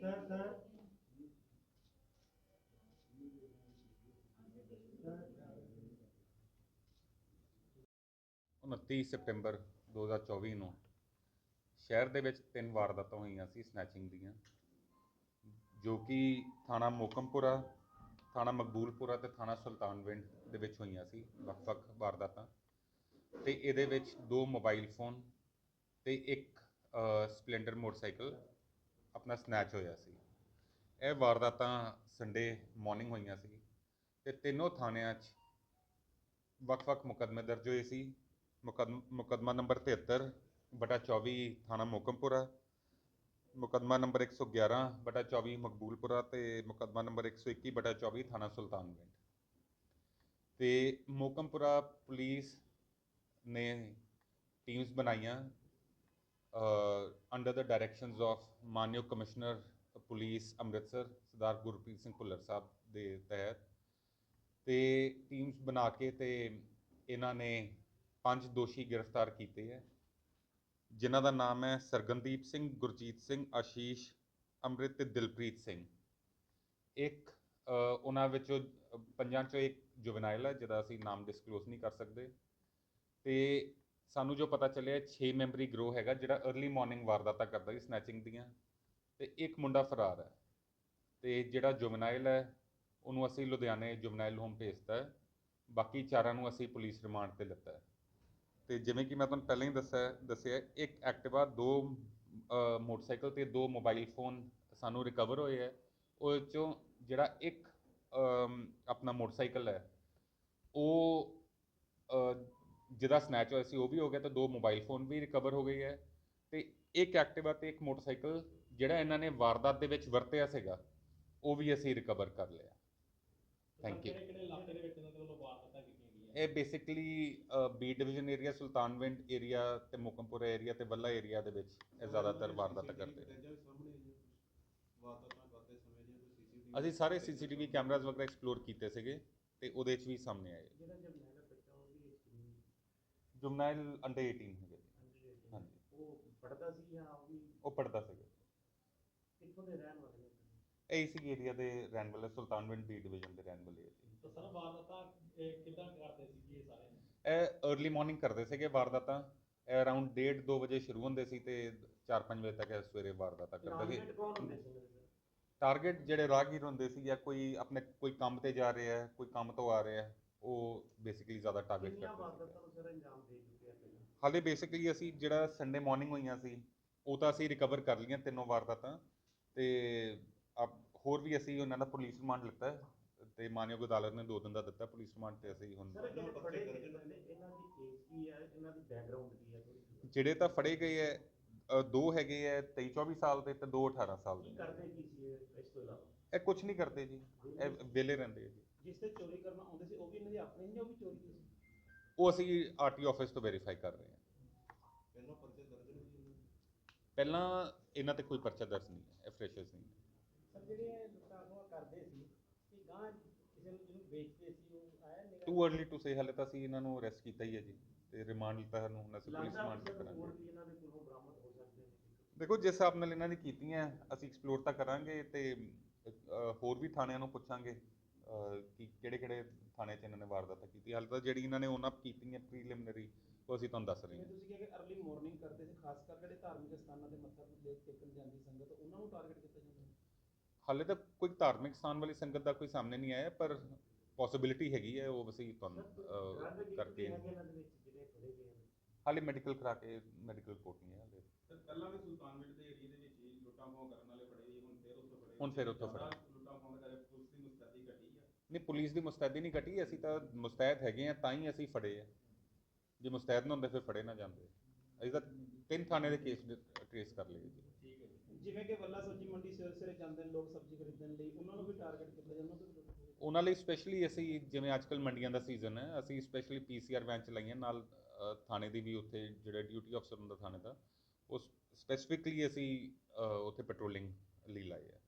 Sir sir 29 ਸਤੰਬਰ 2024 ਨੂੰ ਸ਼ਹਿਰ ਦੇ ਵਿੱਚ ਤਿੰਨ ਵਾਰਦਾਤਾਂ ਹੋਈਆਂ ਸੀ ਸਨੈਚਿੰਗ ਦੀਆਂ, ਜੋ ਕਿ ਥਾਣਾ ਮੋਕਮਪੁਰਾ ਥਾਣਾ ਮਕਬੂਲਪੁਰਾ ਤੇ ਥਾਣਾ ਸੁਲਤਾਨਵਿੰਡ ਦੇ ਵਿੱਚ ਹੋਈਆਂ ਸੀ ਵੱਖ-ਵੱਖ ਵਾਰਦਾਤਾਂ। ਤੇ ਇਹਦੇ ਵਿੱਚ ਦੋ ਮੋਬਾਈਲ ਫੋਨ ਤੇ ਇੱਕ ਸਪਲੈਂਡਰ ਮੋਟਰਸਾਈਕਲ ਆਪਣਾ ਸਨੈਚ ਹੋਇਆ ਸੀ। ਇਹ ਵਾਰਦਾਤਾਂ ਸੰਡੇ ਮਾਰਨਿੰਗ ਹੋਈਆਂ ਸੀ ਤੇ ਤਿੰਨੋਂ ਥਾਣਿਆਂ 'ਚ ਵੱਖ-ਵੱਖ ਮੁਕੱਦਮੇ ਦਰਜ ਹੋਏ ਸੀ। ਮੁਕੱਦਮ ਮੁਕੱਦਮਾ ਨੰਬਰ 73 ਬਟਾ 24 ਥਾਣਾ ਮੋਕਮਪੁਰਾ ਮੁਕੱਦਮਾ ਨੰਬਰ 111 ਬਟਾ 24 ਮਕਬੂਲਪੁਰਾ ਤੇ ਮੁਕੱਦਮਾ ਨੰਬਰ 121 ਬਟਾ 24 ਥਾਣਾ ਸੁਲਤਾਨਗੰਜ। ਤੇ ਮੋਕਮਪੁਰਾ ਪੁਲਿਸ ਨੇ ਟੀਮਸ ਬਣਾਈਆਂ ਅੰਡਰ ਦ ਡਾਇਰੈਕਸ਼ਨਸ ਆਫ ਮਾਨਯੋਗ ਕਮਿਸ਼ਨਰ ਪੁਲਿਸ ਅੰਮ੍ਰਿਤਸਰ, ਸਰਦਾਰ ਗੁਰਪ੍ਰੀਤ ਸਿੰਘ ਭੁੱਲਰ ਸਾਹਿਬ ਦੇ ਤਹਿਤ। ਤੇ ਟੀਮਸ ਬਣਾ ਕੇ ਤੇ ਇਹਨਾਂ ਨੇ ਪੰਜ ਦੋਸ਼ੀ ਗ੍ਰਿਫਤਾਰ ਕੀਤੇ ਹੈ। ਜਿਨ੍ਹਾਂ ਦਾ ਨਾਮ ਹੈ ਸਰਗਨਦੀਪ ਸਿੰਘ, ਗੁਰਜੀਤ ਸਿੰਘ, ਆਸ਼ੀਸ਼, ਅੰਮ੍ਰਿਤ ਤੇ ਦਿਲਪ੍ਰੀਤ ਸਿੰਘ। ਇੱਕ ਉਹਨਾਂ ਵਿੱਚੋਂ ਪੰਜਾਂ ਚੋਂ ਇੱਕ ਜੁਵਨਾਈਲ ਹੈ, ਜਿਹਦਾ ਅਸੀਂ ਨਾਮ ਡਿਸਕਲੋਜ਼ ਨਹੀਂ ਕਰ ਸਕਦੇ। ਤੇ ਸਾਨੂੰ ਜੋ ਪਤਾ ਚੱਲਿਆ 6 ਮੈਂਬਰੀ ਗਰੋਹ ਹੈਗਾ, ਜਿਹੜਾ अर्ਲੀ ਮਾਰਨਿੰਗ ਵਾਰਦਾਤਾਂ ਕਰਦਾ ਸੀ ਸਨੈਚਿੰਗ ਦੀਆਂ। ਤੇ ਇੱਕ ਮੁੰਡਾ ਫਰਾਰ ਹੈ। ਤੇ ਜਿਹੜਾ ਜੁਵਨਾਈਲ ਹੈ, ਉਹਨੂੰ ਅਸੀਂ ਲੁਧਿਆਣੇ ਜੁਵਨਾਈਲ ਹੋਮ ਭੇਜਤਾ ਹੈ। ਬਾਕੀ ਚਾਰਾਂ ਨੂੰ ਅਸੀਂ ਪੁਲਿਸ ਰਿਮਾਂਡ ਤੇ ਲਿੱਤਾ ਹੈ। ਤੇ ਜਿਵੇਂ ਕਿ ਮੈਂ ਤੁਹਾਨੂੰ ਪਹਿਲਾਂ ਹੀ ਦੱਸਿਆ ਦੱਸਿਆ ਇੱਕ ਐਕਟਿਵਾ ਦੋ ਮੋਟਰਸਾਈਕਲ ਤੇ ਦੋ ਮੋਬਾਈਲ ਫੋਨ ਸਾਨੂੰ ਰਿਕਵਰ ਹੋਏ ਹੈ ਉਹ ਚੋਂ ਜਿਹੜਾ ਇੱਕ ਆਪਣਾ ਮੋਟਰਸਾਈਕਲ ਹੈ ਉਹ ਜਿਹਦਾ ਸਨੈਚ ਹੋਇਆ ਸੀ ਉਹ ਵੀ ਹੋ ਗਿਆ ਤੇ ਦੋ ਮੋਬਾਈਲ ਫੋਨ ਵੀ ਰਿਕਵਰ ਹੋ ਗਏ ਹੈ ਤੇ ਇੱਕ ਐਕਟਿਵਾ ਤੇ ਇੱਕ ਮੋਟਰਸਾਈਕਲ ਜਿਹੜਾ ਇਹਨਾਂ ਨੇ ਵਾਰਦਾਤ ਦੇ ਵਿੱਚ ਵਰਤਿਆ ਸੀਗਾ ਉਹ ਵੀ ਅਸੀਂ ਰਿਕਵਰ ਕਰ ਲਿਆ। ਥੈਂਕ ਯੂ ਇਹ basically B division area Sultanwind area ਤੇ ਮੁਕਮਪੁਰਾ ਏਰੀਆ ਤੇ ਵੱਲਾ ਏਰੀਆ ਦੇ ਵਿੱਚ ਇਹ ਜ਼ਿਆਦਾਤਰ ਵਾਰਦਾਤਾਂ ਕਰਦੇ ਨੇ। ਅਸੀਂ ਸਾਰੇ ਸੀਸੀਟੀਵੀ ਕੈਮਰਾਜ਼ ਵਗੈਰਾ ਐਕਸਪਲੋਰ ਕੀਤੇ ਸੀਗੇ ਤੇ ਉਹਦੇ 'ਚ ਵੀ ਸਾਹਮਣੇ ਆਏ। ਜੁਮਨਾਈਲ ਅੰਡਰ 18 ਹੈਗੇ ਹਾਂਜੀ। ਉਹ ਪੜਦਾ ਸੀ ਜਾਂ ਉਹ ਵੀ ਉਹ ਪੜਦਾ ਸੀਗਾ। ਕਿੱਥੋਂ ਦੇ ਰਹਿਣ ਵਾਲੇ ਇਹ ਇਸੀ ਏਰੀਆ ਦੇ ਰਹਿਣ ਵਾਲੇ ਸੁਲਤਾਨਵਿੰਡ ਬੀ ਡਿਵੀਜ਼ਨ ਦੇ ਰਹਿਣ ਵਾਲੇ ਜੀ। ਤਾਂ ਸਰ ਵਾਰਦਾਤਾਂ ਇਹ ਕਿੱਦਾਂ ਕਰਦੇ ਸੀ ਇਹ ਸਾਰੇ? ਇਹ अर्ਲੀ ਮਾਰਨਿੰਗ ਕਰਦੇ ਸੀਗੇ ਵਾਰਦਾਤਾਂ। ਅਰਾਊਂਡ 1:30 2 ਵਜੇ ਸ਼ੁਰੂ ਹੁੰਦੇ ਸੀ ਤੇ 4-5 ਵਜੇ ਤੱਕ ਇਹ ਸਵੇਰੇ ਵਾਰਦਾਤਾਂ ਕਰਦੇ ਸੀ। ਟਾਰਗੇਟ ਸੀ ਜਿਹੜੇ ਰਾਹਗੀਰ ਹੁੰਦੇ ਸੀ ਜਾਂ ਕੋਈ ਆਪਣੇ ਕੋਈ ਕੰਮ ਤੇ ਜਾ ਰਿਹਾ ਹੈ ਕੋਈ ਕੰਮ ਤੋਂ ਆ ਰਿਹਾ ਹੈ ਉਹ ਬੇਸਿਕਲੀ ਜ਼ਿਆਦਾ ਟਾਰਗੇਟ ਕਰਦੇ ਸੀ ਹਾਲੇ ਬੇਸਿਕਲੀ ਅਸੀਂ ਜਿਹੜਾ ਸੰਡੇ ਮਾਰਨਿੰਗ ਹੋਈਆਂ ਸੀ ਉਹ ਤਾਂ ਅਸੀਂ ਰਿਕਵਰ ਕਰ ਲਈਆਂ ਤਿੰਨੋਂ ਵਾਰਦਾਤਾਂ ਤੇ ਅਬ ਹੋਰ ਵੀ ਅਸੀਂ ਉਹਨਾਂ ਦਾ ਪੁਲਿਸ ਰਿਮਾਂਡ ਲਿੱਤਾ ਹੈ ਤੇ ਮਾਨਯੋਗ ਅਦਾਲਤ ਨੇ ਦੋ ਦਿਨ ਦਾ ਦਿੱਤਾ ਪੁਲਿਸ ਰਿਮਾਂਡ ਤੇ ਅਸੀਂ ਹੁਣ ਸਰ ਜਿਹੜੇ ਫੜੇ ਗਏ ਨੇ ਇਹਨਾਂ ਦੀ ਏਜ ਕੀ ਹੈ? ਇਹਨਾਂ ਦੀ ਬੈਕਗ੍ਰਾਉਂਡ ਕੀ ਹੈ? ਥੋੜੀ ਜਿਹੜੇ ਤਾਂ ਫੜੇ ਗਏ ਹੈ ਅ, ਦੋ ਹੈਗੇ ਹੈ 23 24 ਸਾਲ ਦੇ ਤੇ ਦੋ 18 ਸਾਲ ਕੀ ਦੇ ਕਰਦੇ ਕੀ ਸੀ ਇਹ ਇਸ ਤੋਂ ਇਲਾਵਾ? ਇਹ ਕੁਝ ਨਹੀਂ ਕਰਦੇ ਜੀ। ਇਹ ਵਿਹਲੇ ਰਹਿੰਦੇ ਆ ਜੀ। ਜਿਸ ਤੇ ਚੋਰੀ ਕਰਨ ਆਉਂਦੇ ਸੀ ਉਹ ਵੀ ਇਹਨਾਂ ਦੀ ਆਪਣੀ ਸੀ ਜਾਂ ਉਹ ਵੀ ਚੋਰੀ ਦੀ ਸੀ? ਉਹ ਅਸੀਂ ਆਰਟੀ ਆਫਿਸ ਤੋਂ ਵੈਰੀਫਾਈ ਕਰ ਰਹੇ ਹਾਂ। ਪਹਿਲਾਂ ਪਰਚੇ ਦਰਜ ਨੇ ਜੀ ਇਹਨਾਂ ਦੇ? ਪਹਿਲਾਂ ਇਹਨਾਂ ਤੇ ਕੋਈ ਪਰਚਾ ਦਰਜ ਨਹੀਂ ਹੈ ਇਹ ਫਰੈਸ਼ਰਸ ਨਹੀਂ ਟੂ अर्ਲੀ ਟੂ ਸੇ ਹਾਲੇ ਤਾਂ ਅਸੀਂ ਇਹਨਾਂ ਨੂੰ ਅਰੈਸਟ ਕੀਤਾ ਹੀ ਹੈ ਜੀ ਤੇ ਰਿਮਾਂਡ ਲਿੱਤਾ ਸਾਨੂੰ ਹੁਣ ਅਸੀਂ ਪੁਲਿਸ ਰਿਮਾਂਡ ਤੇ ਕਰਾਂਗੇ। ਦੇਖੋ ਜਿਸ ਹਿਸਾਬ ਨਾਲ ਇਹਨਾਂ ਨੇ ਕੀਤੀਆਂ ਅਸੀਂ ਐਕਸਪਲੋਰ ਤਾਂ ਕਰਾਂਗੇ ਤੇ ਹੋਰ ਵੀ ਥਾਣਿਆਂ ਨੂੰ ਪੁੱਛਾਂਗੇ ਕਿ ਕਿਹੜੇ ਕਿਹੜੇ ਥਾਣੇ 'ਚ ਇਹਨਾਂ ਨੇ ਵਾਰਦਾਤ ਕੀਤੀ। ਹਾਲੇ ਤਾਂ ਜਿਹੜੀ ਇਹਨਾਂ ਨੇ ਉਹਨਾਂ ਕੀਤੀਆਂ ਪ੍ਰੀਲਿਮਿਨਰੀ ਉਹ ਅਸੀਂ ਤੁਹਾਨੂੰ ਦੱਸ ਰਹੇ ਹਾਂ। ਤੁਸੀਂ ਕਿਹਾ ਮਾਰਨਿੰਗ ਕਰਦੇ ਸੀ ਖਾਸ ਕਰ ਜਿਹੜੇ ਧਾਰਮਿਕ ਸਥਾਨਾਂ ਤੇ ਮੱਥਾ ਟੇਕਣ ਜਾਂਦੀ ਸੰਗਤ ਉਹਨਾਂ ਨੂੰ ਟਾਰਗੇਟ ਕੀਤਾ ਹਾਲੇ ਤੱਕ ਕੋਈ ਧਾਰਮਿਕ ਸਥਾਨ ਵਾਲੀ ਸੰਗਤ ਦਾ ਕੋਈ ਸਾਹਮਣੇ ਨਹੀਂ ਆਇਆ ਪਰ ਪੋਸਿਬਿਲਿਟੀ ਹੈਗੀ ਹੈ ਉਹ ਅਸੀਂ ਤੁਹਾਨੂੰ ਕਰਕੇ ਹਾਲੇ ਮੈਡੀਕਲ ਕਰਾ ਕੇ ਮੈਡੀਕਲ ਰਿਪੋਰਟ ਨਹੀਂ ਹੈ ਹਾਲੇ। ਸਰ ਪਹਿਲਾਂ ਵੀ ਸੁਲਤਾਨਵਿੰਡ ਦੇ ਏਰੀਆ ਦੇ ਵਿੱਚ ਹੀ ਲੁੱਟਾਂ ਖੋਹਾਂ ਕਰਨ ਵਾਲੇ ਫੜੇ ਜੀ ਹੁਣ ਫੇਰ ਉੱਥੋਂ ਫੜੇ ਹੁਣ ਫਿਰ ਉੱਥੋਂ ਜ਼ਿਆਦਾ ਫੜੇ। ਲੁੱਟਾਂ ਖੋਹਾਂ ਕਰੇ ਪੁਲਿਸ ਦੀ ਮੁਸਤੈਦੀ ਘਟੀ ਆ। ਨਹੀਂ ਪੁਲਿਸ ਦੀ ਮੁਸਤੈਦੀ ਨਹੀਂ ਘਟੀ ਅਸੀਂ ਤਾਂ ਮੁਸਤੈਦ ਹੈਗੇ ਆ ਤਾਂ ਹੀ ਅਸੀਂ ਫੜੇ ਆ। ਜੇ ਮੁਸਤੈਦ ਨਾ ਹੁੰਦੇ ਫਿਰ ਫੜੇ ਨਾ ਜਾਂਦੇ। ਅਸੀਂ ਤਾਂ ਤਿੰਨ ਥਾਣੇ ਦੇ ਕੇਸ ਟ੍ਰੇਸ ਕਰ ਲਏ ਜੀ। ਜਿਵੇਂ ਕਿ ਵੱਲਾ ਸਬਜ਼ੀ ਮੰਡੀ ਸਵੇਰੇ ਸਵੇਰੇ ਜਾਂਦੇ ਨੇ ਲੋਕ ਸਬਜ਼ੀ ਖਰੀਦਣ ਲਈ ਉਹਨਾਂ ਨੂੰ ਵੀ ਟਾਰਗੇਟ ਕੀਤਾ ਜਾਂਦਾ ਉਹਨਾਂ ਉਹਨਾਂ ਲਈ ਸਪੈਸ਼ਲੀ ਅਸੀਂ ਜਿਵੇਂ ਅੱਜਕੱਲ ਮੰਡੀਆਂ ਦਾ ਸੀਜ਼ਨ ਹੈ ਅਸੀਂ ਸਪੈਸ਼ਲੀ ਪੀਸੀਆਰ ਵੈਨ ਚਲਾਈਆਂ ਨਾਲ ਅ, ਥਾਣੇ ਦੀ ਵੀ ਉੱਥੇ ਜਿਹੜਾ ਡਿਊਟੀ ਅਫਸਰ ਹੁੰਦਾ ਥਾਣੇ ਦਾ ਉਹ ਸਪੈਸੀਫਿਕਲੀ ਅਸੀਂ ਅ, ਉੱਥੇ ਪੈਟਰੋਲਿੰਗ ਲਈ ਲਾਏ ਹੈ